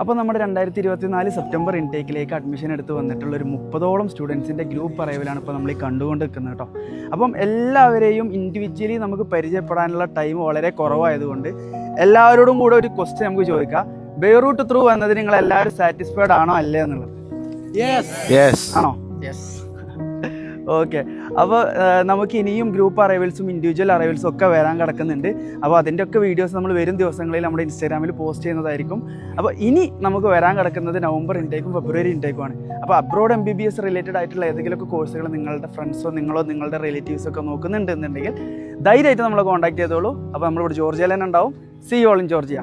അപ്പോൾ നമ്മുടെ രണ്ടായിരത്തി ഇരുപത്തിനാല് സെപ്റ്റംബർ ഇൻടേക്കിലേക്ക് അഡ്മിഷൻ എടുത്ത് വന്നിട്ടുള്ള ഒരു മുപ്പതോളം സ്റ്റുഡൻസിന്റെ ഗ്രൂപ്പ് അറൈവലാണ് ഇപ്പോൾ നമ്മൾ ഈ കണ്ടുകൊണ്ട് നിൽക്കുന്നത് കേട്ടോ. അപ്പം എല്ലാവരെയും ഇൻഡിവിജ്വലി നമുക്ക് പരിചയപ്പെടാനുള്ള ടൈം വളരെ കുറവായതുകൊണ്ട് എല്ലാവരോടും കൂടെ ഒരു ക്വസ്റ്റ്യൻ നമുക്ക് ചോദിക്കാം. ബെയ്റൂട്ട് ത്രൂ വന്നതിന് നിങ്ങൾ എല്ലാവരും സാറ്റിസ്ഫൈഡ് ആണോ അല്ലേ എന്നുള്ളത്? യെസ് ആണോ? ഓക്കെ അപ്പോൾ നമുക്ക് ഇനിയും ഗ്രൂപ്പ് അറൈവൽസും ഇൻഡിവിജ്വൽ അറൈവൽസും ഒക്കെ വരാൻ കിടക്കുന്നുണ്ട്. അപ്പോൾ അതിന്റെ ഒക്കെ വീഡിയോസ് നമ്മൾ വരും ദിവസങ്ങളിൽ നമ്മുടെ ഇൻസ്റ്റാഗ്രാമിൽ പോസ്റ്റ് ചെയ്യുന്നതായിരിക്കും. അപ്പോൾ ഇനി നമുക്ക് വരാൻ കിടക്കുന്നത് നവംബർ ഇൻടേക്കും ഫെബ്രുവരി ഇൻടേക്കുമാണ് അപ്പോൾ abroad M B B S related ആയിട്ടുള്ള ഏതെങ്കിലുമൊക്കെ കോഴ്സുകൾ നിങ്ങളുടെ ഫ്രണ്ട്സോ നിങ്ങളോ നിങ്ങളുടെ റിലേറ്റീവ്സോ ഒക്കെ നോക്കുന്നുണ്ട് എന്നുണ്ടെങ്കിൽ ധൈര്യമായിട്ട് നമ്മളെ കോൺടാക്ട് ചെയ്തോളൂ. അപ്പോൾ നമ്മളിവിടെ ജോർജിയ തന്നെ ഉണ്ടാവും. See all in Georgia.